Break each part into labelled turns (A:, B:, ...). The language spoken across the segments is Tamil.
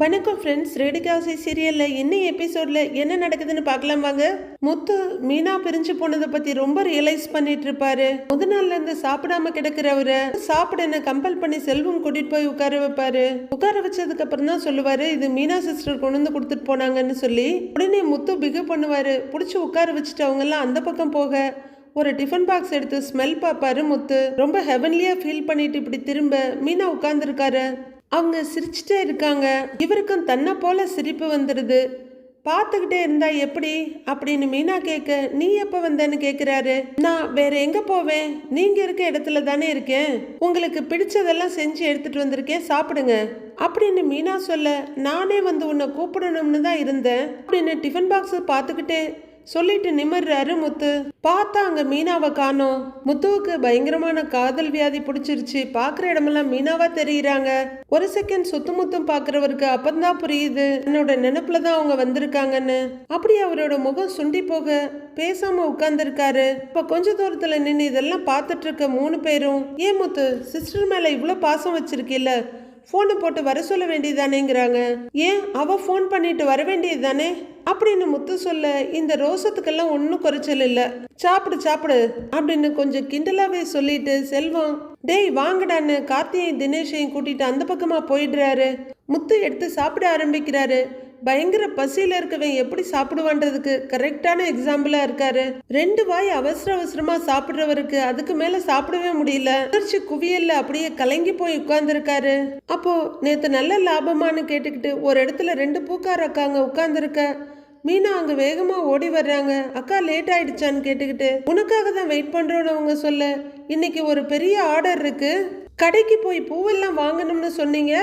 A: வணக்கம் ஃப்ரெண்ட்ஸ் ரேடிகாசி சீரியலில் இன்னும் எபிசோடில் என்ன நடக்குதுன்னு பார்க்கலாம் வாங்க. முத்து மீனா பிரிஞ்சு போனதை பற்றி ரொம்ப ரியலைஸ் பண்ணிட்டு இருப்பாரு. முத நாள்ல இருந்து சாப்பிடாம கிடக்கிறவரை சாப்பிட கம்பல் பண்ணி செல்வம் கூட்டிட்டு போய் உட்கார வைப்பாரு. உட்கார வச்சதுக்கு அப்புறம் தான் சொல்லுவாரு இது மீனா சிஸ்டர் கொண்டு வந்து கொடுத்துட்டு போனாங்கன்னு சொல்லி. உடனே முத்து பிகு பண்ணுவாரு. பிடிச்சி உட்கார வச்சுட்டு அவங்க எல்லாம் அந்த பக்கம் போக ஒரு டிஃபன் பாக்ஸ் எடுத்து ஸ்மெல் பார்ப்பாரு முத்து. ரொம்ப ஹெவன்லியாக ஃபீல் பண்ணிட்டு இப்படி திரும்ப மீனா உட்கார்ந்துருக்காரு. அவங்க சிரிச்சுட்டே இருக்காங்க. இவருக்கும் தன்னை போல சிரிப்பு வந்துடுது பார்த்துக்கிட்டே இருந்தா எப்படி? அப்படின்னு மீனா கேட்க நீ எப்போ வந்தேன்னு கேட்குறாரு நான் வேற எங்க போவேன்? நீங்க இருக்க இடத்துல தானே இருக்கேன். உங்களுக்கு பிடிச்சதெல்லாம் செஞ்சு எடுத்துட்டு வந்திருக்கேன். சாப்பிடுங்க. அப்படின்னு மீனா சொல்ல நானே வந்து உன்னை கூப்பிடணும்னு தான் இருந்தேன். அப்படின்னு டிஃபன் பாக்ஸ் பார்த்துக்கிட்டே சொல்லிட்டு நிமிர்றாரு முத்து. பார்த்தா அங்க மீனாவை காணோம். முத்துவுக்கு பயங்கரமான காதல் வியாதி பிடிச்சிருச்சு. பாக்குற இடமெல்லாம் மீனாவா தெரியுறாங்க. ஒரு செகண்ட் சுத்து முத்தும் பாக்குறவருக்கு அப்பந்தான் புரியுது. என்னோட நினைப்புல தான் அவங்க வந்திருக்காங்கன்னு. அப்படி அவரோட முகம் சுண்டி போக பேசாம உட்கார்ந்துருக்காரு. இப்ப கொஞ்ச தூரத்துல நின்று இதெல்லாம் பார்த்துட்டு இருக்க மூணு பேரும் ஏன் முத்து சிஸ்டர் மேல இவ்வளோ பாசம் வச்சிருக்கீல்ல? ஃபோனை போட்டு வர சொல்ல வேண்டியதானேங்கிறாங்க ஏன்? அவ ஃபோன் பண்ணிட்டு வர வேண்டியது தானே அப்படின்னு முத்து சொல்ல இந்த ரோசத்துக்கெல்லாம் ஒன்றும் குறைச்சல் இல்லை. சாப்பிடு சாப்பிடு அப்படின்னு கொஞ்சம் கிண்டலாவே சொல்லிட்டு செல்வம் டேய் வாங்கடான்னு கார்த்தியையும் தினேஷையும் கூட்டிட்டு அந்த பக்கமா போயிடுறாரு. முத்து எடுத்து சாப்பிட ஆரம்பிக்கிறாரு. பயங்கர பசியில் இருக்கவன் எப்படி சாப்பிடுவான்றதுக்கு கரெக்டான எக்ஸாம்பிளாக இருக்காரு. ரெண்டு வாய் அவசர அவசரமாக சாப்பிட்றவருக்கு அதுக்கு மேலே சாப்பிடவே முடியல. உணர்ச்சி குவியல்ல அப்படியே கலங்கி போய் உட்கார்ந்துருக்காரு. அப்போ நேற்று நல்ல லாபமான்னு கேட்டுக்கிட்டு ஒரு இடத்துல ரெண்டு பூக்கார அக்காங்க உட்கார்ந்துருக்க மீனா அங்கே வேகமாக ஓடி வர்றாங்க. அக்கா லேட் ஆயிடுச்சான்னு கேட்டுக்கிட்டு உனக்காக தான் வெயிட் பண்ணுறோன்னு அவங்க சொல்ல இன்னைக்கு ஒரு பெரிய ஆர்டர் இருக்கு. கடைக்கு போய் பூவெல்லாம் வாங்கணும்னு சொன்னீங்க?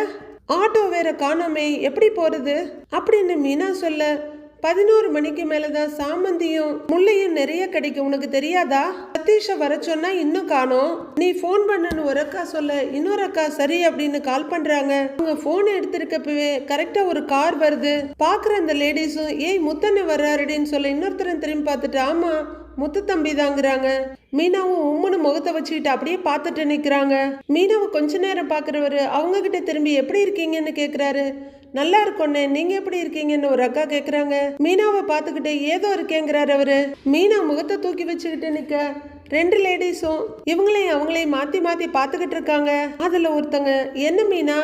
A: ஆட்டோ வேற காணோமே எப்படி போறது? அப்படின்னு மீனா சொல்ல பதினோரு மணிக்கு மேலதான் சாமந்தியும் முள்ளையும் நிறைய கிடைக்கும் உனக்கு தெரியாதா? சதீஷ வர சொன்னா இன்னும் காணோம். நீ ஃபோன் பண்ணன்னு ஒரு அக்கா சொல்ல இன்னொரு அக்கா சரி அப்படின்னு கால் பண்றாங்க. அவங்க போன் எடுத்திருக்கப்பவே கரெக்டா ஒரு கார் வருது. பாக்குற அந்த லேடிஸும் ஏய் வர்றாரு வர்றாருடின்னு சொல்ல இன்னொருத்தரும் திரும்பி பார்த்துட்டு ஆமா முத்து தம்பி தாங்கிறாங்க மீனாவும் உம்முன்னு முகத்தை வச்சுக்கிட்டு அப்படியே பார்த்துட்டு நிற்கிறாங்க மீனாவை கொஞ்ச நேரம் பார்க்குறவரு அவங்க கிட்ட திரும்பி எப்படி இருக்கீங்கன்னு கேட்குறாரு நல்லா இருக்கோண்ணே நீங்க எப்படி இருக்கீங்கன்னு ஒரு அக்கா கேக்குறாங்க. மீனாவை பார்த்துக்கிட்டு ஏதோ இருக்கேங்கிறாரு அவரு. மீனா முகத்தை தூக்கி வச்சுக்கிட்டு நிக்க. ரெண்டு லேடிஸும் இவங்களையும் அவங்களையும் மாத்தி மாத்தி பார்த்துக்கிட்டு இருக்காங்க. அதுல ஒருத்தங்க என்ன மீனா?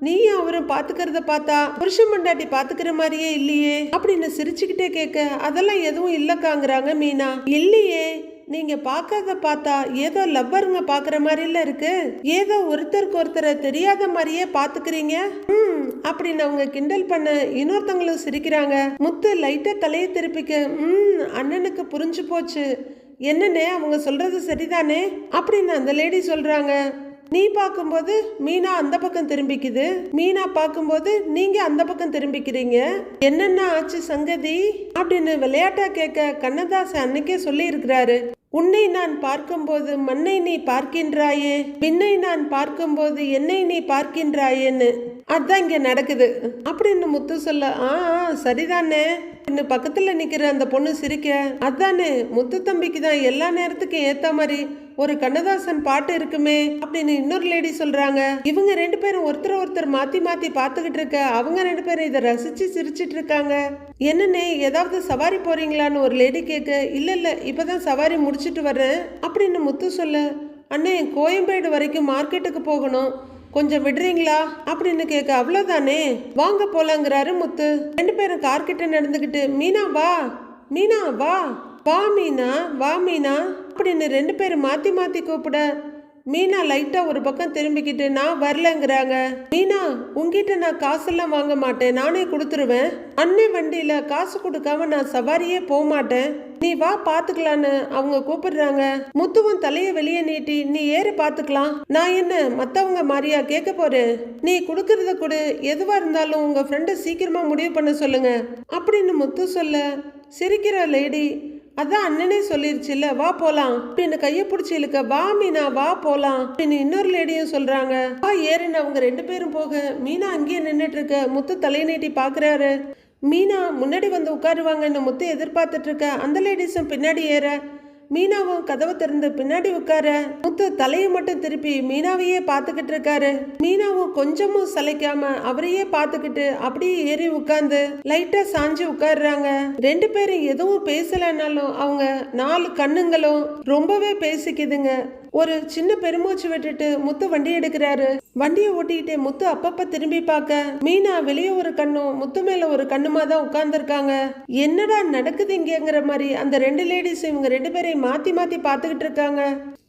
A: நீயும் அவரும் பாத்துக்கிறத பார்த்தா புருஷன் மண்டாட்டி பாத்துக்கிற மாதிரியே இல்லையே அப்படின்னு சிரிச்சுக்கிட்டே கேட்க அதெல்லாம் எதுவும் இல்லக்காங்கிறாங்க மீனா. இல்லையே நீங்க பார்க்கறத பார்த்தா ஏதோ லவ்வருங்க பாக்குற மாதிரில இருக்கு. ஏதோ ஒருத்தருக்கு ஒருத்தரை தெரியாத மாதிரியே பாத்துக்கிறீங்க. ம் அப்படின்னு அவங்க கிண்டல் பண்ண இன்னொருத்தவங்களும் சிரிக்கிறாங்க. முத்து லைட்டா தலையை திருப்பிக்க ம் அண்ணனுக்கு புரிஞ்சு போச்சு. என்னன்னே அவங்க சொல்றது சரிதானே? அப்படின்னு அந்த லேடி சொல்றாங்க. நீ பார்க்கும்போது மீனா அந்த பக்கம் திரும்பிக்குது. மீனா பார்க்கும்போது நீங்க அந்த பக்கம் திரும்பிக்கிறீங்க. என்னென்ன ஆச்சு சங்கதி? அப்படின்னு விளையாட்டா கேட்க கண்ணதாசன் அன்னைக்கே சொல்லி இருக்கிறாரு உன்னை நான் பார்க்கும்போது மண்ணை நீ பார்க்கின்றாயே. பின்னை நான் பார்க்கும்போது என்னை நீ பார்க்கின்றாயேன்னு. அதான் இங்க நடக்குது. அப்படின்னு முத்து சொல்ல ஆ ஆ, சரிதானே. இன்னும் பக்கத்துல நிக்கிற அந்த பொண்ணு சிரிக்க அதானே முத்து தம்பிக்கு தான் எல்லா நேரத்துக்கும் ஏத்த மாதிரி ஒரு கண்ணதாசன் பாட்டு இருக்குமே அப்படின்னு இன்னொரு லேடி சொல்றாங்க. இவங்க ரெண்டு பேரும் ஒருத்தர் ஒருத்தர் மாத்தி மாத்தி பார்த்துக்கிட்டு இருக்க அவங்க ரெண்டு பேரும் இதை ரசிச்சு சிரிச்சிட்டு இருக்காங்க. என்னண்ணே ஏதாவது சவாரி போறீங்களான்னு ஒரு லேடி கேட்க இல்ல இல்ல இப்பதான் சவாரி முடிச்சிட்டு வர்றேன். அப்படின்னு முத்து சொல்ல அண்ணே கோயம்பேடு வரைக்கும் மார்க்கெட்டுக்கு போகணும். கொஞ்சம் விடுறீங்களா? அப்படின்னு கேட்க அவ்வளோதானே வாங்க போலாங்கிறாரு முத்து. ரெண்டு பேரும் கார்கிட்ட நடந்துக்கிட்டு மீனா வா மீனா வா வா மீனா வா மீனா. அப்படின்னு ரெண்டு பேரும் மாற்றி மாற்றி கூப்பிட மீனா லைட்டாக ஒரு பக்கம் திரும்பிக்கிட்டு நான் வரலங்கிறாங்க. மீனா உங்ககிட்ட நான் காசெல்லாம் வாங்க மாட்டேன். நானே கொடுத்துருவேன். அன்னை வண்டியில் காசு கொடுக்காம நான் சவாரியே போக மாட்டேன். நீ வா பார்த்துக்கலான்னு அவங்க கூப்பிடுறாங்க. முத்துவும் தலையை வெளியே நீட்டி நீ ஏறு பார்த்துக்கலாம் நான் என்ன மற்றவங்க மாதிரியா கேட்க போறேன்? நீ கொடுக்கறத கொடு. எதுவாக இருந்தாலும் உங்கள் ஃப்ரெண்டை சீக்கிரமாக முடிவு பண்ண சொல்லுங்க. அப்படின்னு முத்து சொல்ல சிரிக்கிற லேடி அதான் அண்ணனே சொல்லிருச்சுல்ல வா போலாம். அப்படின்னு கைய பிடிச்சி இழுக்க வா மீனா வா போலாம். அப்படின்னு இன்னொரு லேடியும் சொல்றாங்க. வா ஏறுன்னு அவங்க ரெண்டு பேரும் போக மீனா அங்கேயே நின்றுட்டு இருக்க முத்து தலை நீட்டி பாக்குறாரு. மீனா முன்னாடி வந்து உட்காருவாங்கன்னு முத்து எதிர்பார்த்துட்டு இருக்க அந்த லேடிஸும் பின்னாடி ஏற மீனாவும் கதவை திறந்து பின்னாடி உட்கார முத்து தலையை மட்டும் திருப்பி மீனாவையே பார்த்துக்கிட்டு இருக்காரு. மீனாவும் கொஞ்சமும் சளைக்காம அவரையே பார்த்துக்கிட்டு அப்படியே ஏறி உட்கார்ந்து லைட்டா சாஞ்சு உட்காடுறாங்க ரெண்டு பேரும் எதுவும் பேசலனாலும் அவங்க நாலு கண்ணுங்களும் ரொம்பவே பேசிக்குதுங்க. ஒரு சின்ன பெருமூச்சு விட்டுட்டு முத்து வண்டி எடுக்கிறாரு. வண்டியை ஓட்டிக்கிட்டே முத்து அப்பப்ப திரும்பி பார்க்க மீனா வெளியே ஒரு கண்ணும் முத்து மேல ஒரு கண்ணுமா தான் உட்கார்ந்துருக்காங்க. என்னடா நடக்குது இங்கேங்கிற மாதிரி அந்த ரெண்டு லேடிஸ் இவங்க ரெண்டு பேரையும் மாத்தி மாத்தி பார்த்துக்கிட்டு இருக்காங்க.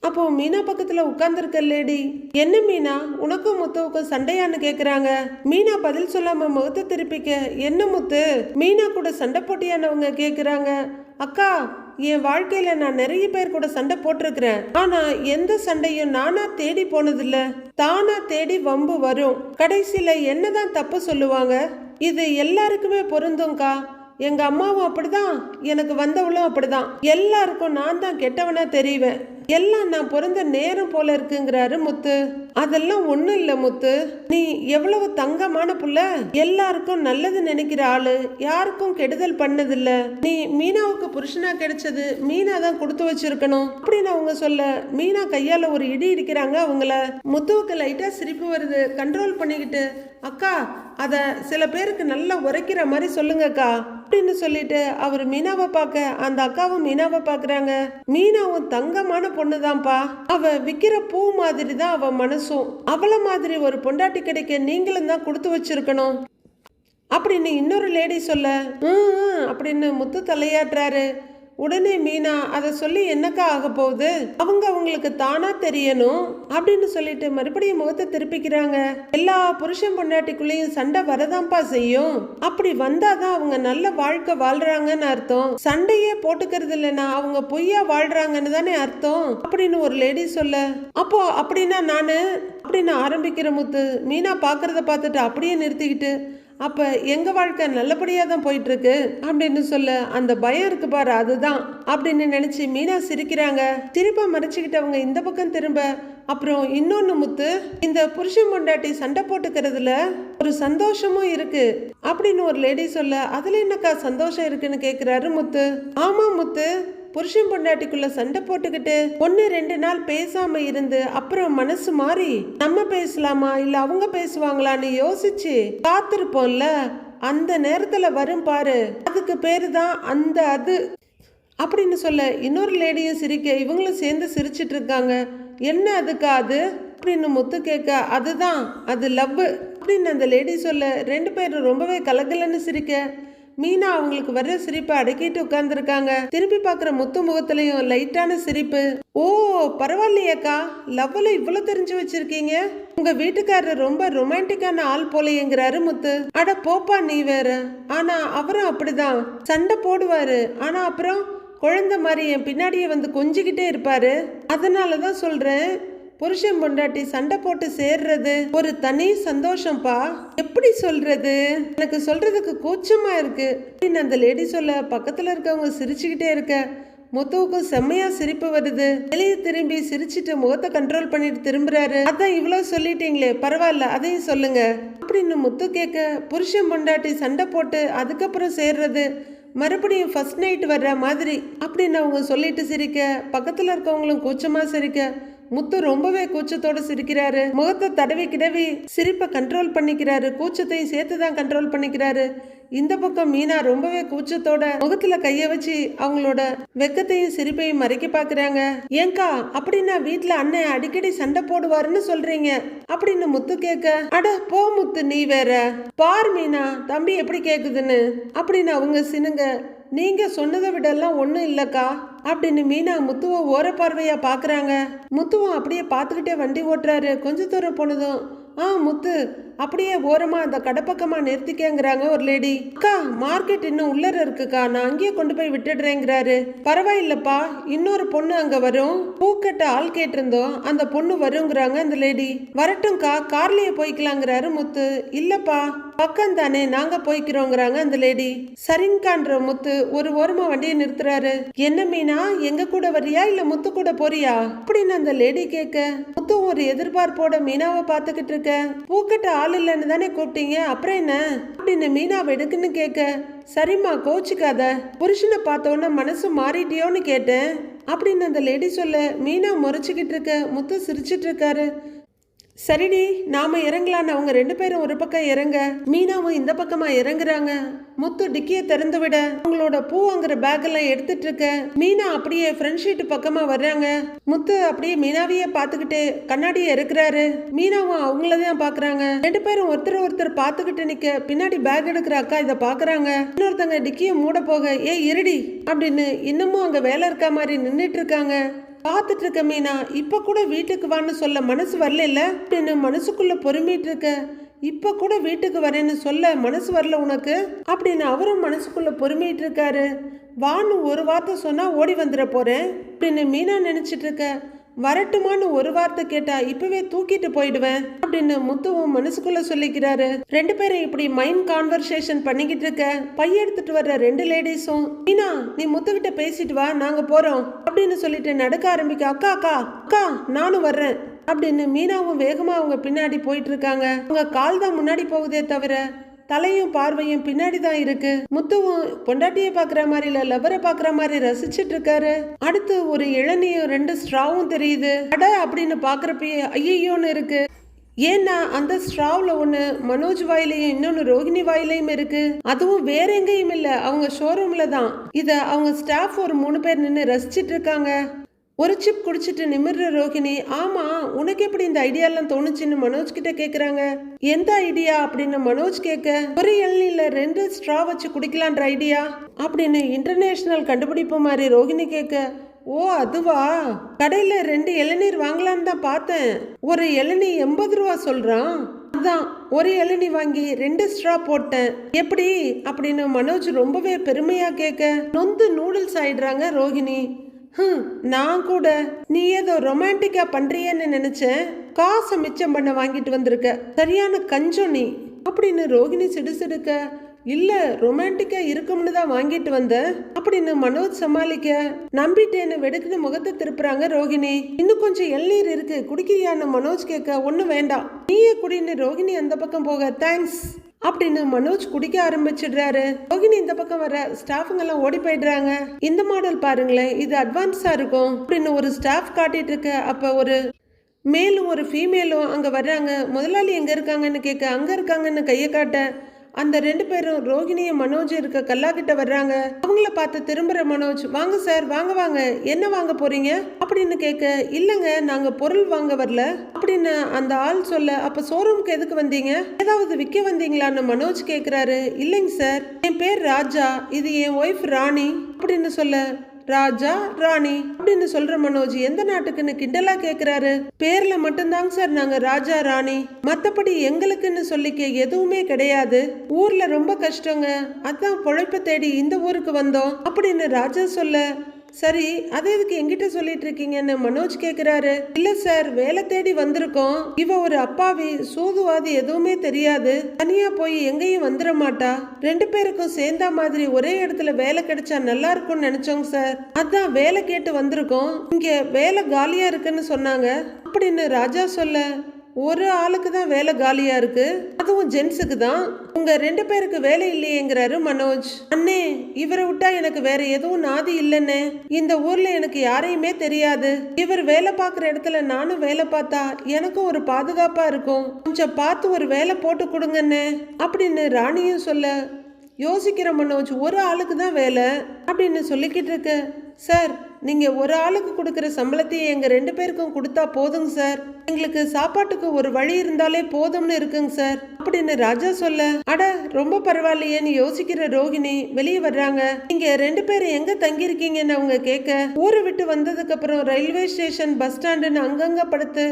A: அப்போ மீனா பக்கத்துல உட்கார்ந்துருக்க லேடி என்ன மீனா? உனக்கும் முத்துவுக்கும் சண்டையான்னு கேக்குறாங்க. மீனா பதில் சொல்லாம முகத்தை திருப்பிக்க என்ன முத்து? மீனா கூட சண்டை போட்டியானவங்க? கேக்குறாங்க. அக்கா என் வாழ்க்கையில நான் நிறைய பேர் கூட சண்டை போட்டிருக்கிறேன். ஆனா எந்த சண்டையும் நானா தேடி போனதில்ல. தானா தேடி வம்பு வரும். கடைசியில என்னதான் தப்பு சொல்லுவாங்க? இது எல்லாருக்குமே பொருந்தும்க்கா எங்க அம்மாவும் அப்படிதான். எனக்கு வந்தவளும் அப்படிதான். எல்லாருக்கும் நான் தான் கெட்டவனா தெரிவேன். எல்லாம் நான் பிறந்த நேரம் போல இருக்குங்கிறாரு முத்து. அதெல்லாம் ஒண்ணும் இல்ல முத்து. நீ எவ்வளவு தங்கமான புள்ள. எல்லாருக்கும் நல்லது நினைக்கிற ஆளு. யாருக்கும் கெடுதல் பண்ணதில்ல. நீ மீனாவுக்கு புருஷனா கிடைச்சது மீனா தான் கொடுத்து வச்சிருக்கணும். அப்படின்னு அவங்க சொல்ல மீனா கையால ஒரு இடி இடிக்கிறாங்க அவங்கள. முத்துவுக்கு லைட்டா சிரிப்பு வருது. கண்ட்ரோல் பண்ணிக்கிட்டு அக்கா அத சில பேருக்கு நல்லா உரைக்கிற மாதிரி சொல்லுங்கக்கா. அப்படின்னு சொல்லிட்டு அவர் மீனாவை பார்க்க அந்த அக்காவும் மீனாவை பார்க்குறாங்க. மீனாவும் தங்கமான பொண்ணுதான்ப்பா. அவ விக்கிற பூ மாதிரி தான் அவ மனசும். அவளை மாதிரி ஒரு பொண்டாட்டி கிடைக்க நீங்களும் தான் கொடுத்து வச்சிருக்கணும். அப்படின்னு இன்னொரு லேடி சொல்ல ம்," அப்படின்னு முத்து தலையாட்டுறாரு. உடனே மீனா அதை சொல்லி என்னக்கா ஆக போகுது? அவங்க அவங்களுக்கு தானா தெரியணும்? அப்படின்னு சொல்லிட்டு மறுபடியும் முகத்தை திருப்பிக்கிறாங்க. எல்லா புருஷன் பொண்டாட்டிக்குள்ளேயும் சண்டை வரதான்ப்பா செய்யும். அப்படி வந்தாதான் அவங்க நல்ல வாழ்க்கை வாழ்றாங்கன்னு அர்த்தம். சண்டையே போட்டுக்கிறது இல்லைன்னா அவங்க பொய்யா வாழ்றாங்கன்னு தானே அர்த்தம் அப்படின்னு ஒரு லேடி சொல்ல. அப்போ அப்படின்னா நானு? அப்படின்னு ஆரம்பிக்கிற முத்து மீனா பாக்குறத பார்த்துட்டு அப்படியே நிறுத்திக்கிட்டு அப்போ எங்கள் வாழ்க்கை நல்லபடியாக தான் போயிட்டுருக்கு? அப்படின்னு சொல்ல அந்த பயம் இருக்கு பாரு அதுதான். அப்படின்னு நினச்சி மீனா சிரிக்கிறாங்க. திருப்ப மறைச்சிக்கிட்டவங்க இந்த பக்கம் திரும்ப அப்புறம் இன்னொன்று முத்து இந்த புருஷன் பொண்டாட்டி சண்டை போட்டுக்கிறதுல ஒரு சந்தோஷமும் இருக்கு. அப்படின்னு ஒரு லேடி சொல்ல அதில் என்னக்கா சந்தோஷம் இருக்குன்னு கேட்குறாரு முத்து. ஆமாம் முத்து. புருஷன் பொண்டாட்டிக்குள்ள சண்டை போட்டுக்கிட்டு ஒன்னு ரெண்டு நாள் பேசாம இருந்து அப்புறம் மனசு மாறி நம்ம பேசலாமா? இல்ல அவங்க பேசுவாங்களான்னு யோசிச்சு காத்திருப்போம்ல? அந்த நேரத்துல வரும் பாரு அதுக்கு பேரு தான் அந்த அது. அப்படின்னு சொல்ல இன்னொரு லேடியும் சிரிக்க இவங்களும் சேர்ந்து சிரிச்சிட்டு இருக்காங்க. என்ன அதுக்கா அது? அப்படின்னு முத்து கேட்க அதுதான் அது லவ் அப்படின்னு அந்த லேடி சொல்ல ரெண்டு பேரும் ரொம்பவே கலகலன்னு சிரிக்க மீனா அவங்களுக்கு வர்ற சிரிப்பை அடக்கிட்டு உட்கார்ந்துருக்காங்க. திரும்பி பார்க்குற முத்து முகத்துலையும் லைட்டான சிரிப்பு. ஓ பரவாயில்லையேக்கா. லவ்வில் இவ்வளோ தெரிஞ்சு வச்சிருக்கீங்க? உங்க வீட்டுக்காரர் ரொம்ப ரொமான்டிக்கான ஆள் போலையேங்கிறாரு முத்து. அட போப்பா நீ வேற. ஆனா அவரும் அப்படிதான். சண்டை போடுவாரு. ஆனா அப்புறம் குழந்தை மாதிரி என் பின்னாடியே வந்து கொஞ்சிக்கிட்டே இருப்பாரு. அதனால தான் சொல்றேன் புருஷன் பொண்டாட்டி சண்டை போட்டு சேர்றது. ஒரு தனி சந்தோஷம்ப்பா எப்படி சொல்றது? எனக்கு சொல்றதுக்கு கூச்சமா இருக்கு. அப்படின்னு அந்த லேடி சொல்ல பக்கத்துல இருக்கவங்க சிரிச்சுக்கிட்டே இருக்க. முத்துவுக்கும் செம்மையா சிரிப்பு வருது. வெளியே திரும்பி சிரிச்சிட்டு முகத்தை கண்ட்ரோல் பண்ணிட்டு திரும்புறாரு. அதான் இவ்வளவு சொல்லிட்டீங்களே பரவாயில்ல அதையும் சொல்லுங்க. அப்படின்னு முத்து கேட்க புருஷன் பொண்டாட்டி சண்டை போட்டு அதுக்கப்புறம் சேர்றது. மறுபடியும் ஃபர்ஸ்ட் நைட் வர்ற மாதிரி. அப்படின்னு அவங்க சொல்லிட்டு சிரிக்க பக்கத்துல இருக்கவங்களும் கூச்சமா சிரிக்க முத்து ரொம்பவே கூச்சத்தோட சிரிக்கிறாரு. முகத்தை தடவி கிடவி சிரிப்பை கண்ட்ரோல் பண்ணிக்கிறாரு. கூச்சத்தையும் சேர்த்து தான் கண்ட்ரோல் பண்ணிக்கிறாரு. இந்த பக்கம் மீனா ரொம்பவே கூச்சத்தோட முகத்துல கைய வச்சு அவங்களோட வெக்கத்தையும் சிரிப்பையும் மறைக்க பாக்குறாங்க. ஏங்கா அப்படின்னா வீட்டுல அண்ணன் அடிக்கடி சண்டை போடுவாருன்னு சொல்றீங்க. அப்படின்னு முத்து கேட்க அட போ முத்து நீ வேற. பார் மீனா தம்பி எப்படி கேக்குதுன்னு? அப்படின்னு அவங்க சினுங்க நீங்கள் சொன்னதை விடலாம் ஒன்றும் இல்லைக்கா. அப்படின்னு மீனா முத்துவை ஓர பார்வையாக பார்க்குறாங்க முத்துவும் அப்படியே பார்த்துக்கிட்டே வண்டி ஓட்டுறாரு. கொஞ்ச தூரம் போனதும் ஆ முத்து அப்படியே ஓரமாக அந்த கடைப்பக்கமாக நிறுத்திக்கேங்கிறாங்க ஒரு லேடி அக்கா மார்க்கெட் இன்னும் உள்ளர இருக்குக்கா. நான் அங்கேயே கொண்டு போய் விட்டுடுறேங்கிறாரு. பரவாயில்லப்பா இன்னொரு பொண்ணு அங்கே வரும். பூக்கட்ட ஆள் கேட்டிருந்தோம். அந்த பொண்ணு வருங்கிறாங்க அந்த லேடி வரட்டும்க்கா கார்லேயே போய்க்கலாங்கிறாரு முத்து. இல்லப்பா பக்கம் தானே நாங்க போய்க்கிறோங்கிறாங்க அந்த லேடி சரிங்கான்ற முத்து ஒரு ஓரமா வண்டியை நிறுத்துறாரு. என்ன மீனா எங்க கூட வரியா இல்ல முத்து கூட போறியா? அப்படின்னு அந்த லேடி கேட்க. முத்து ஒரு எதிர்பார்ப்போட மீனாவை பார்த்துக்கிட்டு இருக்க. பூக்கட்ட ஆள் இல்லைன்னு தானே கூப்பிட்டீங்க? அப்புறம் என்ன? அப்படின்னு மீனாவை எடுக்குன்னு கேட்க? சரிம்மா கோச்சிக்காத. புருஷனை பார்த்த உடனே மனசு மாறிட்டியோன்னு கேட்டேன். அப்படின்னு அந்த லேடி சொல்ல மீனா முறைச்சிக்கிட்டு இருக்க முத்து சிரிச்சிட்டு இருக்காரு. சரிடி நாம இறங்கலான்னு அவங்க ரெண்டு பேரும் ஒரு பக்கம் இறங்க மீனாவும் இந்த பக்கமா இறங்குறாங்க. முத்து டிக்கியை திறந்து விட அவங்களோட பூ வாங்குற பேக் எல்லாம் எடுத்துட்டு இருக்க மீனா அப்படியே ஃப்ரண்ட் ஷீட் பக்கமா வர்றாங்க. முத்து அப்படியே மீனாவையே பாத்துக்கிட்டு கண்ணாடியை இருக்கிறாரு. மீனாவும் அவங்களதான் பாக்குறாங்க ரெண்டு பேரும் ஒருத்தர் ஒருத்தர் பார்த்துக்கிட்டு நிக்க பின்னாடி பேக் எடுக்கிற அக்கா இதை பாக்குறாங்க இன்னொருத்தங்க டிக்கியை மூட போக ஏ இருடி அப்படின்னு இன்னமும் அங்க வேலை இருக்க மாதிரி நின்றுட்டு இருக்காங்க. பார்த்துட்டு இருக்க மீனா இப்போ கூட வீட்டுக்கு வான்னு சொல்ல மனசு வரல அப்படின்னு மனசுக்குள்ள பொறுமிட்டு இருக்க இப்ப கூட வீட்டுக்கு வரேன்னு சொல்ல மனசு வரல உனக்கு? அப்படின்னு அவரும் மனசுக்குள்ள பொறுமிட்டு இருக்காரு வான்னு ஒரு வார்த்தை சொன்னா ஓடி வந்துட போறேன் அப்படின்னு மீனா நினைச்சிட்டு இருக்க வரட்டுமான்னு ஒரு வார்த்தை கேட்டா இப்பவே தூக்கிட்டு போயிடுவேன் அப்படின்னு முத்துவும் மனசுக்குள்ள சொல்லிக்கிறாரு. ரெண்டு பேரும் இப்படி மைண்ட் கான்வர்சேஷன் பண்ணிக்கிட்டு இருக்க பைய எடுத்துட்டு வர்ற ரெண்டு லேடிஸும் மீனா நீ முத்து கிட்ட பேசிட்டு வா நாங்க போறோம் அப்படின்னு சொல்லிட்டு நடக்க ஆரம்பிக்க அக்கா அக்கா அக்கா நானும் வர்றேன் அப்படின்னு மீனாவும் வேகமா அவங்க பின்னாடி போயிட்டு இருக்காங்க. அவங்க கால் தான் முன்னாடி போகுதே தவிர தலையும் பார்வையும் பின்னாடி தான் இருக்கு. முத்துவும் பொண்டாட்டியை பாக்குற மாதிரி இல்ல லவரை பாக்குற மாதிரி ரசிச்சிட்டு இருக்காரு. அடுத்து ஒரு இளநியும் ரெண்டு ஸ்ட்ராவும் தெரியுது. அட அப்படின்னு பாக்குறப்பயே ஐயோன்னு இருக்கு. ஏன்னா அந்த ஸ்ட்ராவ்ல ஒன்று மனோஜ் வாயிலையும் இன்னொன்று ரோஹிணி வாயிலையும் இருக்கு. அதுவும் வேற எங்கேயும் இல்லை அவங்க ஷோரூம்ல தான். இதை அவங்க ஸ்டாஃப் ஒரு மூணு பேர் நின்று ரசிச்சிட்டு இருக்காங்க. ஒரு சிப் குடிச்சிட்டு நிமிர்ற ரோகிணி ஆமா உனக்கு எப்படி இந்த ஐடியாலாம் தோணுச்சுன்னு மனோஜ் கிட்ட கேக்குறாங்க? எந்த ஐடியா அப்படின்னு மனோஜ் கேட்க ஒரு இளநீல ரெண்டு ஸ்ட்ரா வச்சு குடிக்கலான்ற ஐடியா அப்படின்னு இன்டர்நேஷனல் கண்டுபிடிப்பு மாதிரி ரோகிணி கேட்க ஓ அதுவா? கடையில ரெண்டு இளநீர் வாங்கலான்னு தான் பார்த்தேன். ஒரு இளநீ எண்பது ரூபா சொல்றான். அதான் ஒரு இளநீ வாங்கி ரெண்டு ஸ்ட்ரா போட்டேன். எப்படி? அப்படின்னு மனோஜ் ரொம்பவே பெருமையா கேட்க நொந்து நூடுல்ஸ் ஆயிடுறாங்க ரோகிணி. ஹம், நான் கூட. நீ ஏதோ ரொமான்டிக்கா பண்றியன்னு நினைச்சேன். காசை மிச்சம் பண்ண வாங்கிட்டு வந்திருக்க. சரியான கஞ்சம் நீ. அப்படின்னு ரோகிணி சிடுசிடுக்க. இல்ல ரொமான்டிக்கா இருக்கும்னு தான் வாங்கிட்டு வந்தேன் அப்படின்னு மனோஜ் சமாளிக்க. நம்பிட்டேன்னு வெடுக்குன்னு முகத்தை திருப்புறாங்க ரோகிணி. இன்னும் கொஞ்சம் எள்ளீர் இருக்கு. குடிக்கிறியான்னு மனோஜ் கேட்க ஒன்றும் வேண்டாம். நீயே குடின்னு ரோகிணி அந்த பக்கம் போக. தேங்க்ஸ் அப்படின்னு மனோஜ் குடிக்க ஆரம்பிச்சிடுறாரு. ரோகிணி இந்த பக்கம் வர ஸ்டாஃபுங்க எல்லாம் ஓடி போயிடுறாங்க. இந்த மாடல் பாருங்களேன் இது அட்வான்ஸா இருக்கும். அப்படின்னு ஒரு ஸ்டாஃப் காட்டிட்டு இருக்க. அப்ப ஒரு மேலும் ஒரு ஃபீமேலும் அங்க வர்றாங்க. முதலாளி எங்க இருக்காங்கன்னு கேட்க அங்க இருக்காங்கன்னு கையை காட்ட. அந்த ரெண்டு பேரும் ரோகிணியும் மனோஜ் இருக்க கல்லா கிட்ட வர்றாங்க. அவங்கள பார்த்து திரும்புற மனோஜ் வாங்க சார் வாங்க வாங்க. என்ன வாங்க போறீங்க? அப்படின்னு கேட்க இல்லைங்க நாங்க பொருள் வாங்க வரல. அப்படின்னு அந்த ஆள் சொல்ல அப்ப ஷோரூம்க்கு எதுக்கு வந்தீங்க? ஏதாவது விற்க வந்தீங்களான்னு மனோஜ் கேக்குறாரு. இல்லைங்க சார் என் பேர் ராஜா இது என் ஒய்ஃப் ராணி. அப்படின்னு சொல்ல ராஜா ராணி அப்படின்னு சொல்ற மனோஜ் எந்த நாட்டுக்குன்னு கிண்டலா கேக்குறாரு. பேர்ல மட்டும்தாங்க சார் நாங்க ராஜா ராணி. மத்தபடி எங்களுக்குன்னு சொல்லிக்க எதுவுமே கிடையாது. ஊர்ல ரொம்ப கஷ்டங்க. அதான் பொழைப்ப தேடி இந்த ஊருக்கு வந்தோம் அப்படின்னு ராஜா சொல்ல சரி அதை எதுக்கு என்கிட்ட சொல்லிட்டு இருக்கீங்கன்னு மனோஜ் கேக்குறாரு. இல்ல சார் வேலை தேடி வந்திருக்கோம். இவ ஒரு அப்பாவி சூதுவாதி எதுவுமே தெரியாது. தனியா போய் எங்கேயும் வந்துட மாட்டா. ரெண்டு பேருக்கும் சேர்ந்தா மாதிரி ஒரே இடத்துல வேலை கிடைச்சா நல்லா இருக்கும்னு நினைச்சோங்க சார். அதான் வேலை கேட்டு வந்திருக்கோம். இங்க வேலை காலியா இருக்குன்னு சொன்னாங்க. அப்படின்னு ராஜா சொல்ல ஒரு ஆளுக்கு தான் வேலை காலியா இருக்கு. அதுவும் ஜென்ஸுக்கு தான். உங்க ரெண்டு பேருக்கு வேலை இல்லையேங்கிறாரு மனோஜ். அண்ணே இவரை விட்டா எனக்கு வேற எதுவும் நாதி இல்லைன்னு இந்த ஊர்ல எனக்கு யாரையுமே தெரியாது. இவர் வேலை பார்க்குற இடத்துல நானும் வேலை பார்த்தா எனக்கும் ஒரு பாதுகாப்பா இருக்கும். கொஞ்சம் பார்த்து ஒரு வேலை போட்டு கொடுங்கண்ணே அப்படின்னு ராணியும் சொல்ல யோசிக்கிற மனோஜ் ஒரு ஆளுக்கு தான் வேலை அப்படின்னு சொல்லிக்கிட்டு இருக்கு. சார் நீங்கள் ஒரு ஆளுக்கு கொடுக்குற சம்பளத்தையே எங்கள் ரெண்டு பேருக்கும் கொடுத்தா போதுங்க சார் எங்களுக்கு சாப்பாட்டுக்கு ஒரு வழி இருந்தாலே போதும்னு இருக்குங்க சார் அப்படின்னு ராஜா சொல்ல அட ரொம்ப பரவாயில்லையேன்னு யோசிக்கிற ரோகிணி வெளியே வர்றாங்க. நீங்க ரெண்டு பேரும் எங்க தங்கியிருக்கீங்கன்னு அவங்க கேட்க ஊரை விட்டு வந்ததுக்கு அப்புறம் ரயில்வே ஸ்டேஷன் பஸ் ஸ்டாண்டுன்னு அங்கங்க படுத்து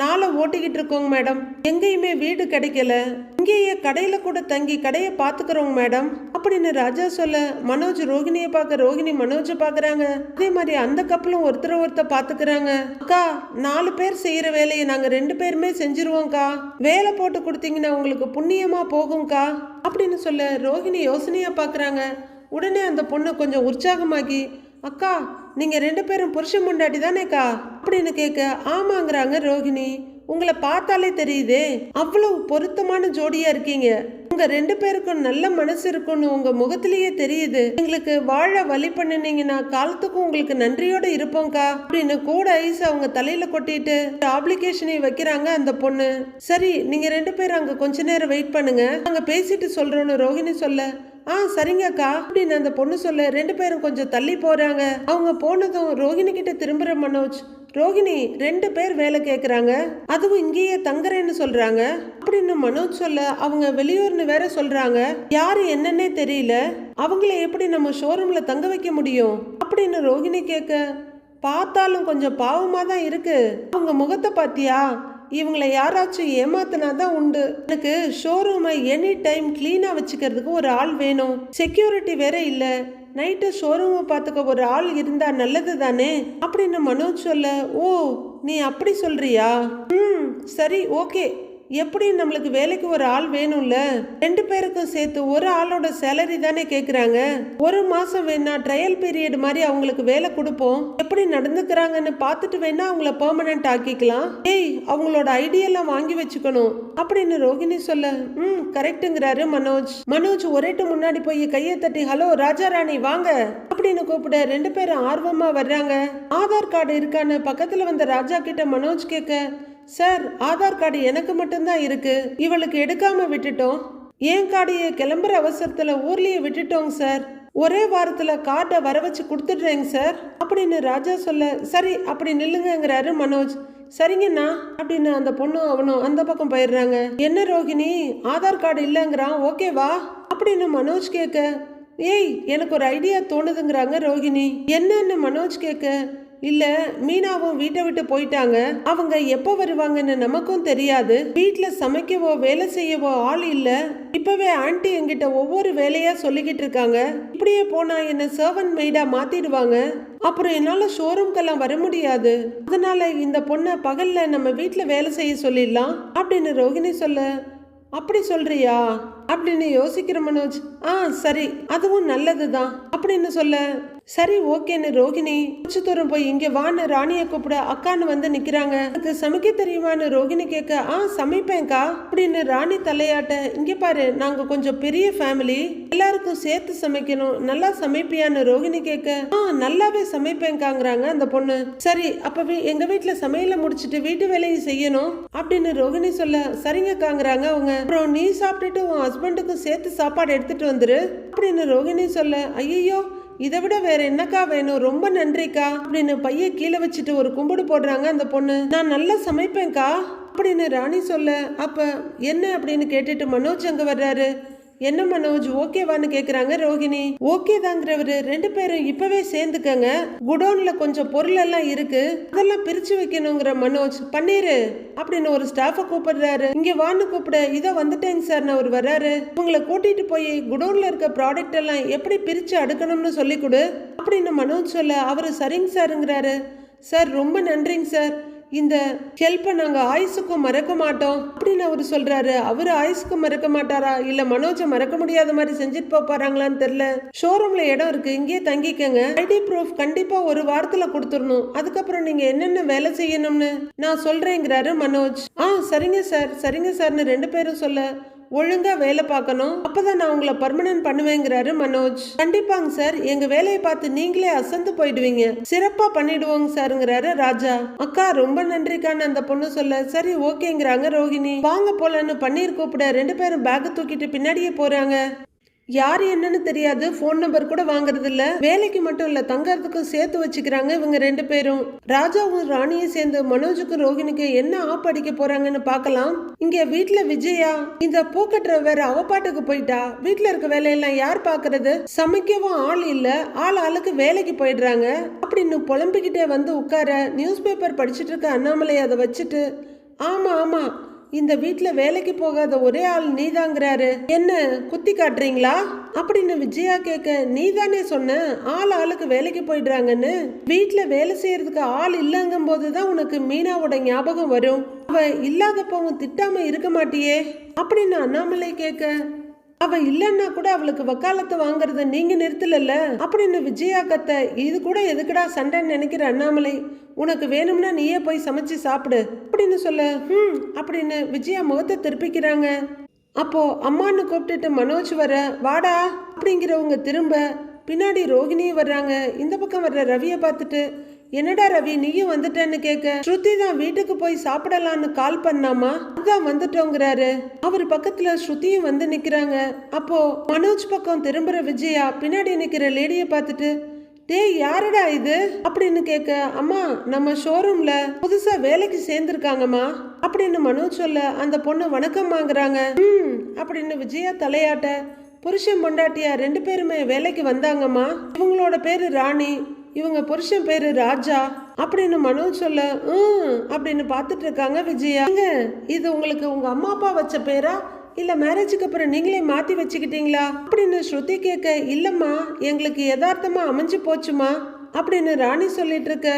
A: நாளை ஓட்டிக்கிட்டு இருக்கோங்க மேடம். எங்கேயுமே வீடு கிடைக்கல. இங்கேயே கடையில கூட தங்கி கடையை பாத்துக்கிறோங்க மேடம். அப்படின்னு ராஜா சொல்ல மனோஜ் ரோகிணியை பார்க்க ரோகிணி மனோஜை பாக்குறாங்க அதே மாதிரி அந்த கப்பலும் ஒருத்தர் ஒருத்தர் பாத்துக்கிறாங்க அக்கா நாலு பேர் செய்யற வேலையை நாங்க ரெண்டு பேருமே செஞ்சிருவோம்க்கா. வேலை போட்டு கொடுத்தீங்கன்னா உங்களுக்கு புண்ணியமா போகும்க்கா. அப்படின்னு சொல்ல ரோகிணி யோசனையா பாக்குறாங்க உடனே அந்த பொண்ணு கொஞ்சம் உற்சாகமாகி அக்கா நீங்க ரெண்டு பேரும் புருஷன் முண்டாட்டி தானேக்கா அப்படின்னு கேட்க ஆமாங்கிறாங்க ரோகிணி உங்களை பார்த்தாலே தெரியுதே. அவ்வளவு பொருத்தமான ஜோடியா இருக்கீங்க. உங்க ரெண்டு பேருக்கும் நல்ல மனசு இருக்கும்னு உங்க முகத்திலேயே தெரியுது. எங்களுக்கு வாழ வழி பண்ணினீங்கன்னா காலத்துக்கும் உங்களுக்கு நன்றியோட இருப்போம்க்கா அப்படின்னு கூட ஐஸ் அவங்க தலையில கொட்டிட்டு அப்ளிகேஷனை வைக்கிறாங்க அந்த பொண்ணு. சரி நீங்க ரெண்டு பேரும் அங்க கொஞ்ச நேரம் வெயிட் பண்ணுங்க. அங்க பேசிட்டு சொல்றோன்னு ரோஹிணி சொல்ல ஆ சரிங்கக்கா அப்படின்னு அந்த பொண்ணு சொல்ல ரெண்டு பேரும் கொஞ்சம் தள்ளி போறாங்க. அவங்க போனதும் ரோஹிணி கிட்ட திரும்புற மனோஜ் ரோகிணி ரெண்டு பேர் வேலை கேட்குறாங்க அதுவும் இங்கேயே தங்குறேன்னு சொல்றாங்க. அப்படின்னு மனோஜ் சொல்ல அவங்க வெளியூர்னு வேற சொல்றாங்க. யாரு என்னன்னே தெரியல. அவங்கள எப்படி நம்ம ஷோரூம்ல தங்க வைக்க முடியும்? அப்படின்னு ரோகிணி கேட்க பார்த்தாலும் கொஞ்சம் பாவமாக தான் இருக்கு. அவங்க முகத்தை பார்த்தியா இவங்களை யாராச்சும் ஏமாத்தினா தான் உண்டு. எனக்கு ஷோரூமை எனி டைம் க்ளீனாக வச்சுக்கிறதுக்கு ஒரு ஆள் வேணும். செக்யூரிட்டி வேற இல்லை. நைட்டு ஷோரூமை பார்த்துக்க ஒரு ஆள் இருந்தால் நல்லது தானே? அப்படின்னு மனோஜ் சொல்ல ஓ நீ அப்படி சொல்றியா? ம் சரி ஓகே. எப்படி நம்மளுக்கு வேலைக்கு ஒரு ஆள் வேணும்ல? ரெண்டு பேருக்கும் சேர்த்து ஒரு ஆளோட சேலரி தானே கேக்குறாங்க. ஒரு மாசம் வேணா ட்ரையல் பீரியட் மாதிரி அவங்களுக்கு வேலை கொடுப்போம். எப்படி நடந்துக்கிறாங்கன்னு பார்த்துட்டு வேணா அவங்கள பெர்மனன்ட் ஆக்கிக்கலாம். ஏய் அவங்களோட ஐடியெல்லாம் வாங்கி வச்சுக்கணும். அப்படின்னு ரோகிணி சொல்ல ம் கரெக்ட்டுங்கிறாரு மனோஜ். மனோஜ் ஒரேட்டு முன்னாடி போய் கையை தட்டி ஹலோ ராஜா ராணி வாங்க. அப்படின்னு கூப்பிட ரெண்டு பேரும் ஆர்வமா வர்றாங்க. ஆதார் கார்டு இருக்கான்னு பக்கத்துல வந்த ராஜா கிட்ட மனோஜ் கேட்க சார் ஆதார் கார்டு எனக்கு மட்டும்தான் இருக்கு. இவளுக்கு எடுக்காம விட்டுட்டோம். என் கார்டையை கிளம்புற அவசரத்துல ஊர்லயே விட்டுட்டோங்க சார். ஒரே வாரத்துல கார்டை வர வச்சு கொடுத்துட்றேங்க சார். அப்படின்னு ராஜா சொல்ல சரி அப்படி நில்லுங்கிறாரு மனோஜ். சரிங்கண்ணா அப்படின்னு அந்த பொண்ணும் அவனும் அந்த பக்கம் போயிடுறாங்க. என்ன ரோகிணி ஆதார் கார்டு இல்லைங்கிறான் ஓகேவா அப்படின்னு மனோஜ் கேட்க ஏய் எனக்கு ஒரு ஐடியா தோணுதுங்கிறாங்க ரோகிணி. என்னன்னு? மனோஜ் கேட்க இல்ல மீனாவும் வீட்டை விட்டு போயிட்டாங்க. அவங்க எப்போ வருவாங்கன்னு நமக்கும் தெரியாது. வீட்டுல சமைக்கவோ வேலை செய்யவோ ஆள் இல்ல. இப்பவே ஆண்டி என்கிட்ட ஒவ்வொரு வேலையா சொல்லிக்கிட்டு இருக்காங்க. இப்படியே போனா என்ன சர்வன் மெய்டா மாத்திடுவாங்க. அப்புறம் என்னால ஷோரூம்க்கெல்லாம் வர முடியாது. அதனால இந்த பொண்ணை பகல்ல நம்ம வீட்டுல வேலை செய்ய சொல்லிடலாம். அப்படின்னு ரோகிணி சொல்ல அப்படி சொல்றியா? அப்படின்னு யோசிக்கிற மனோஜ் ஆ சரி அதுவும் நல்லதுதான். அப்படின்னு சொல்ல சரி ஓகேன்னு ரோகிணி கொஞ்ச தூரம் போய் இங்க வான்னு ராணியை கூப்பிட அக்கான்னு வந்து நிக்கிறாங்க. எனக்கு சமைக்க தெரியுமான்னு ரோகிணி கேட்க ஆ சமைப்பேன்க்கா. அப்படின்னு ராணி தலையாட்ட இங்க பாரு நாங்க கொஞ்சம் பெரிய ஃபேமிலி எல்லாருக்கும் சேர்த்து சமைக்கணும். நல்லா சமைப்பியான்னு ரோகிணி கேட்க ஆ நல்லாவே சமைப்பேங்காங்கிறாங்க அந்த பொண்ணு. சரி அப்பவே எங்க வீட்டுல சமையல முடிச்சிட்டு வீட்டு வேலையை செய்யணும். அப்படின்னு ரோகிணி சொல்ல சரிங்கக்காங்கிறாங்க அவங்க. அப்புறம் நீ சாப்பிட்டுட்டு உன் ஹஸ்பண்டுக்கும் சேர்த்து சாப்பாடு எடுத்துட்டு வந்துரு. அப்படின்னு ரோகிணி சொல்ல ஐயோ இதை விட வேற என்னக்கா வேணும்? ரொம்ப நன்றிக்கா. அப்படின்னு பைய கீழே வச்சுட்டு ஒரு கும்பிடு போடுறாங்க அந்த பொண்ணு. நான் நல்லா சமைப்பேன்க்கா அப்படின்னு ராணி சொல்ல அப்ப என்ன? அப்படின்னு கேட்டுட்டு மனோஜ் அங்க வர்றாரு. என்ன மனோஜ் ஓகேவான்னு கேக்குறாங்க ரோகிணி ஓகே தாங்கிறவரு ரெண்டு பேரும் இப்பவே சேர்ந்துக்கங்க. குடோன்ல கொஞ்சம் பொருள் எல்லாம் இருக்கு. அதெல்லாம் பிரிச்சு வைக்கணுங்கிற மனோஜ் பண்ணிரு அப்படின்னு ஒரு ஸ்டாஃப கூப்பிடுறாரு. இங்க வான்னு கூப்பிட. இதோ வந்துட்டேங்க சார் நான் அவர் வர்றாரு. உங்களை கூட்டிட்டு போய் குடோன்ல இருக்க ப்ராடக்ட் எல்லாம் எப்படி பிரிச்சு அடுக்கணும்னு சொல்லி கொடு அப்படின்னு மனோஜ் சொல்ல அவரு சரிங்க சாருங்கிறாரு. சார் ரொம்ப நன்றிங்க சார். இந்த ஹெல்ப்பை நாங்கள் ஆயுசுக்கும் மறக்க மாட்டோம். அப்படின்னு அவர் சொல்றாரு. அவர் ஆயுசுக்கும் மறக்க மாட்டாரா? இல்லை மனோஜை மறக்க முடியாத மாதிரி செஞ்சுட்டு போறாங்களான்னு தெரியல. ஷோரூம்ல இடம் இருக்கு. இங்கேயே தங்கிக்கங்க. ஐடி ப்ரூஃப் கண்டிப்பா ஒரு வாரத்துல கொடுத்துடணும். அதுக்கப்புறம் நீங்க என்னென்ன வேலை செய்யணும்னு நான் சொல்றேங்கிறாரு மனோஜ். ஆ சரிங்க சார். சரிங்க சார்னு ரெண்டு பேரும் சொல்ல ஒழுங்கா வேலை பார்க்கணும். அப்பதான் நான் உங்களை பர்மனன்ட் பண்ணுவேங்கிறாரு மனோஜ். கண்டிப்பாங்க சார். எங்க வேலையை பார்த்து நீங்களே அசந்து போயிடுவீங்க. சிறப்பா பண்ணிடுவோங்க சாருங்கிறாரு ராஜா. அக்கா ரொம்ப நன்றிக்கான்னு அந்த பொண்ணு சொல்ல சரி ஓகேங்கிறாங்க ரோகிணி வாங்க போலன்னு பன்னீர் கூப்பிட ரெண்டு பேரும் பேக் தூக்கிட்டு பின்னாடியே போறாங்க. யார் என்னன்னு தெரியாது. ஃபோன் நம்பர் கூட வாங்குறது இல்ல வேலைக்கு மட்டும் இல்ல தங்கறதுக்கும் சேர்த்து வச்சுக்கிறாங்க இவங்க ரெண்டு பேரும். ராஜாவும் ராணியும் சேர்ந்து மனோஜுக்கும் ரோகிணிக்கும் என்ன ஆப் அடிக்க போறாங்கன்னு பார்க்கலாம். இங்க வீட்டுல விஜயா இந்த பூக்கட்டுற வேற அவ பாட்டுக்கு போயிட்டா. வீட்டுல இருக்க வேலையெல்லாம் யார் பாக்குறது? சமைக்கவும் ஆள் இல்ல. ஆள் ஆளுக்கு வேலைக்கு போயிடுறாங்க. அப்படின்னு புலம்பிக்கிட்டே வந்து உட்கார நியூஸ் பேப்பர் படிச்சுட்டு இருக்க அண்ணாமலை அதை வச்சுட்டு ஆமா ஆமா இந்த வீட்டில் வேலைக்கு போகாத ஒரே ஆள் நீதாங்கிறாரு. என்ன குத்தி காட்டுறீங்களா? அப்படின்னு விஜயா கேட்க நீதானே சொன்ன ஆள் ஆளுக்கு வேலைக்கு போயிடுறாங்கன்னு. வீட்டில் வேலை செய்யறதுக்கு ஆள் இல்லைங்கும்போது தான் உனக்கு மீனாவோட ஞாபகம் வரும். அவ இல்லாதப்பவும் திட்டாம இருக்க மாட்டியே அப்படின்னு அண்ணாமலை கேட்க அவ இல்லன்னா கூட அவளுக்கு வக்காலத்து வாங்குறத நீங்க நிறுத்தலல்ல. அப்படின்னு விஜயா கத்த இது கூட எதுக்குடா சண்டைன்னு நினைக்கிற அண்ணாமலை? உனக்கு வேணும்னா நீயே போய் சமைச்சு சாப்பிடு. அப்படின்னு சொல்ல ஹம் அப்படின்னு விஜயா முகத்தை திருப்பிக்கிறாங்க. அப்போ அம்மான்னு கூப்பிட்டுட்டு மனோஜ் வர வாடா அப்படிங்கிறவங்க திரும்ப பின்னாடி ரோகிணியும் வர்றாங்க. இந்த பக்கம் வர்ற ரவியை பார்த்துட்டு என்னடா ரவி நீயும் வந்துட்டேன்னு கேட்க ஸ்ருதி தான் வீட்டுக்கு போய் சாப்பிடலான்னு கால் பண்ணாமா? அதான் வந்துட்டோங்கிறாரு. அவர் பக்கத்துல ஸ்ருதியும் வந்து நிக்கிறாங்க. அப்போ மனோஜ் பக்கம் திரும்புற விஜயா பின்னாடி நிக்கிற லேடியை பார்த்துட்டு டேய் யாருடா இது? அப்படின்னு கேட்க அம்மா நம்ம ஷோரூம்ல புதுசா வேலைக்கு சேர்ந்துருக்காங்கம்மா. அப்படின்னு மனோஜ் சொல்ல அந்த பொண்ணு வணக்கம்மாங்கிறாங்க ம் அப்படின்னு விஜயா தலையாட்ட புருஷன் பொண்டாட்டியா ரெண்டு பேருமே வேலைக்கு வந்தாங்கம்மா. இவங்களோட பேரு ராணி. இவங்க புருஷன் பேரு ராஜா அப்படின்னு மனோஜ் சொல்ல ம் அப்படின்னு பார்த்துட்டு இருக்காங்க விஜயா. இது உங்களுக்கு உங்க அம்மா அப்பா வச்ச பேரா? இல்ல மேரேஜுக்கு அப்புறம் நீங்களே மாத்தி வச்சுக்கிட்டீங்களா? அப்படின்னு ஸ்ருதி கேட்க இல்லம்மா எங்களுக்கு யதார்த்தமா அமைஞ்சு போச்சுமா அப்படின்னு ராணி சொல்லிட்டு இருக்க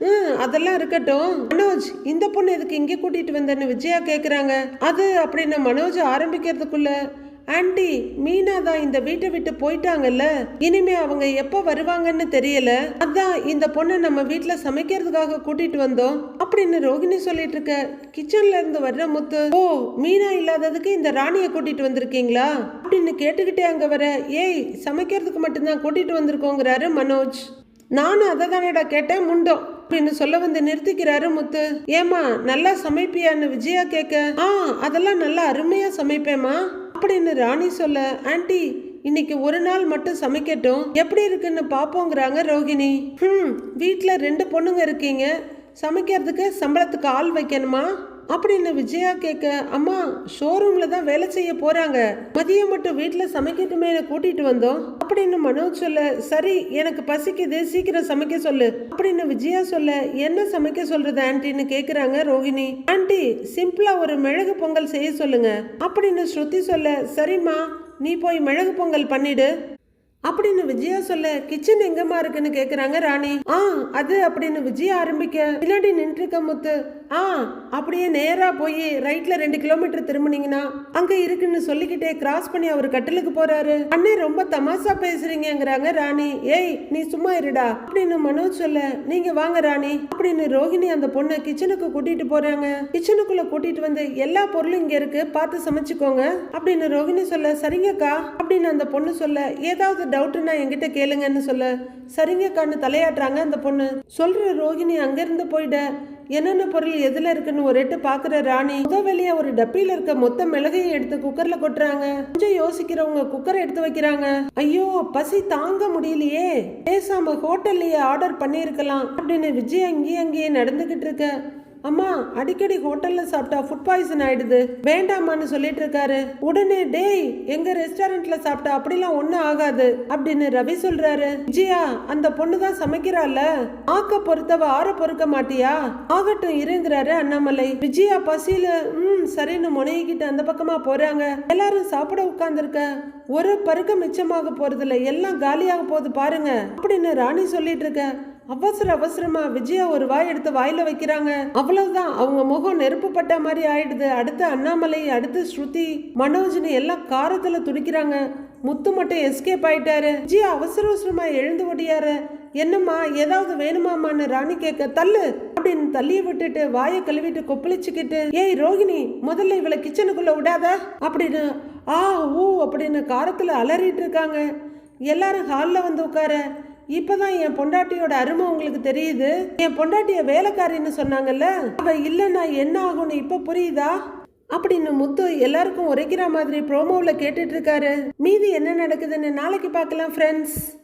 A: ம் அதெல்லாம் இருக்கட்டும். மனோஜ் இந்த பொண்ணு எதுக்கு இங்கே கூட்டிட்டு வந்தேன்னு விஜயா கேட்குறாங்க அது அப்படின்னு மனோஜ் ஆரம்பிக்கிறதுக்குள்ள ஆண்டி மீனா தான் இந்த வீட்டை விட்டு போயிட்டாங்கல்ல? இனிமே அவங்க எப்போ வருவாங்கன்னு தெரியல. அதான் இந்த பொண்ணை நம்ம வீட்டில் சமைக்கிறதுக்காக கூட்டிட்டு வந்தோம். அப்படின்னு ரோகிணி சொல்லிட்டு இருக்க கிச்சன்ல இருந்து வர்ற முத்து ஓ மீனா இல்லாததுக்கு இந்த ராணியை கூட்டிட்டு வந்திருக்கீங்களா? அப்படின்னு கேட்டுக்கிட்டே அங்க வர ஏய் சமைக்கிறதுக்கு மட்டும்தான் கூட்டிட்டு வந்திருக்கோங்கிறாரு மனோஜ். நானும் அதை தானேடா கேட்டேன் முண்டோம் அப்படின்னு சொல்ல வந்து நிறுத்திக்கிறாரு முத்து. ஏமா நல்லா சமைப்பியான்னு விஜயா கேட்க ஆ அதெல்லாம் நல்லா அருமையா சமைப்பேம்மா. அப்படின்னு ராணி சொல்ல ஆன்ட்டி இன்னைக்கு ஒரு நாள் மட்டும் சமைக்கட்டும். எப்படி இருக்குன்னு பாப்போங்கிறாங்க ரோகிணி. ம் வீட்டில் ரெண்டு பொண்ணுங்க இருக்கீங்க. சமைக்கிறதுக்கு சம்பளத்துக்கு ஆள் வைக்கணுமா? அப்படின்னு விஜயா கேட்க அம்மா ஷோரூம்ல தான் வேலை செய்ய போறாங்க. மதியம் மட்டும் வீட்டுல சமைக்கட்டுமே கூட்டிட்டு வந்தோம். அப்படின்னு மனோஜ் சொல்ல சரி எனக்கு பசிக்குது சீக்கிரம் சமைக்க சொல்லு. அப்படின்னு விஜயா சொல்ல என்ன சமைக்க சொல்றது ஆன்டின்னு கேக்குறாங்க ரோஹிணி. ஆன்டி சிம்பிளா ஒரு மிளகு பொங்கல் செய்ய சொல்லுங்க. அப்படின்னு ஸ்ருதி சொல்ல சரிம்மா நீ போய் மிளகு பொங்கல் பண்ணிடு. அப்படின்னு விஜயா சொல்ல கிச்சன் எங்கம்மா இருக்குன்னு கேக்குறாங்க ராணி. ஆ அது அப்படின்னு விஜயா ஆரம்பிக்க பின்னாடி நின்றுக்க முத்து ஆ அப்படியே நேராக போய் ரைட்டில் ரெண்டு கிலோமீட்டர் திரும்பினீங்கன்னா அங்கே இருக்குன்னு சொல்லிக்கிட்டே கிராஸ் பண்ணி அவர் கட்டிலுக்கு போறாரு. அண்ணே ரொம்ப தமாசா பேசுறீங்கிறாங்க ராணி. ஏய் நீ சும்மா இருடா. அப்படின்னு மனோஜ் சொல்ல நீங்க வாங்க ராணி. அப்படின்னு ரோஹிணி அந்த பொண்ணை கிச்சனுக்கு கூட்டிட்டு போறாங்க. கிச்சனுக்குள்ள கூட்டிட்டு வந்து எல்லா பொருளும் இங்க இருக்கு பார்த்து சமைச்சுக்கோங்க. அப்படின்னு ரோஹிணி சொல்ல சரிங்கக்கா. அப்படின்னு அந்த பொண்ணு சொல்ல ஏதாவது டவுட்னா என்கிட்ட கேளுங்கன்னு சொல்ல சரிங்கக்கான்னு தலையாட்டுறாங்க அந்த பொண்ணு. சொல்ற ரோஹிணி அங்கிருந்து போயிட என்னென்ன பொருள் எதில் இருக்குன்னு ஒரு எட்டு பார்க்குற ராணி. முத ஒரு டப்பியில் இருக்க மொத்த மிளகையும் எடுத்து குக்கரில் கொட்டுறாங்க. கொஞ்சம் யோசிக்கிறவங்க குக்கரை எடுத்து வைக்கிறாங்க. ஐயோ பசி தாங்க முடியலையே. பேசாம ஹோட்டல்லையே ஆர்டர் பண்ணியிருக்கலாம் அப்படின்னு விஜய் அங்கேயே அங்கேயே நடந்துகிட்டு இருக்க. அம்மா அடிக்கடி ஹோட்டல்ல சாப்பிட்டா ஃபுட் பாய்சன் ஆயிடுது. வேண்டாமான்னு சொல்லிட்டு இருக்காரு. உடனே டேய் எங்க ரெஸ்டாரண்ட்ல சாப்பிட்டா அப்படிலாம் ஒண்ணும் ஆகாது அப்படின்னு ரவி சொல்றாரு. விஜயா அந்த பொண்ணு தான் சமைக்கிறாள்ல. ஆக்க பொறுத்தவ ஆற பொறுக்க மாட்டியா? ஆகட்டும் இருங்கிறாரு அண்ணாமலை. விஜயா பசியில ம் சரின்னு முனையிக்கிட்டு அந்த பக்கமா போறாங்க. எல்லாரும் சாப்பிட உட்கார்ந்துருக்க. ஒரு பருக்க மிச்சமாக போறதில்ல. எல்லாம் காலியாக போகுது பாருங்க அப்படின்னு ராணி சொல்லிட்டு இருக்க. அவசர அவசரமா விஜயா ஒரு வாய் எடுத்து வாயில வைக்கிறாங்க. அவ்வளவுதான். அவங்க முகம் நெருப்பு பட்ட மாதிரி ஆயிடுது. அடுத்து அண்ணாமலை அடுத்து ஸ்ருதி மனோஜ்னு எல்லாம் காரத்துல துடிக்கிறாங்க. முத்து மட்டும் எஸ்கேப் ஆயிட்டாரு. விஜயா அவசர அவசரமா எழுந்து ஓடியாரு. என்னம்மா ஏதாவது வேணுமாமான்னு ராணி கேட்க தள்ளு! அப்படின்னு தள்ளிய விட்டுட்டு வாயை கழுவிட்டு கொப்பளிச்சுக்கிட்டு ஏய் ரோகிணி முதல்ல இவளை கிச்சனுக்குள்ள விடாத! அப்படின்னு ஆ ஊ! அப்படின்னு காரத்துல அலறிட்டு இருக்காங்க. எல்லாரும் ஹாலில் வந்து உட்கார இப்பதான் என் பொண்டாட்டியோட அருமை உங்களுக்கு தெரியுது. என் பொண்டாட்டிய வேலைக்காரின்னு சொன்னாங்கல்ல? அவ இல்லைன்னா என்ன ஆகும்னு இப்ப புரியுதா? அப்படின்னு முத்து எல்லாருக்கும் உரைக்கிற மாதிரி ப்ரோமோவில் கேட்டுட்டு இருக்காரு. மீதி என்ன நடக்குதுன்னு நாளைக்கு பார்க்கலாம் ஃப்ரெண்ட்ஸ்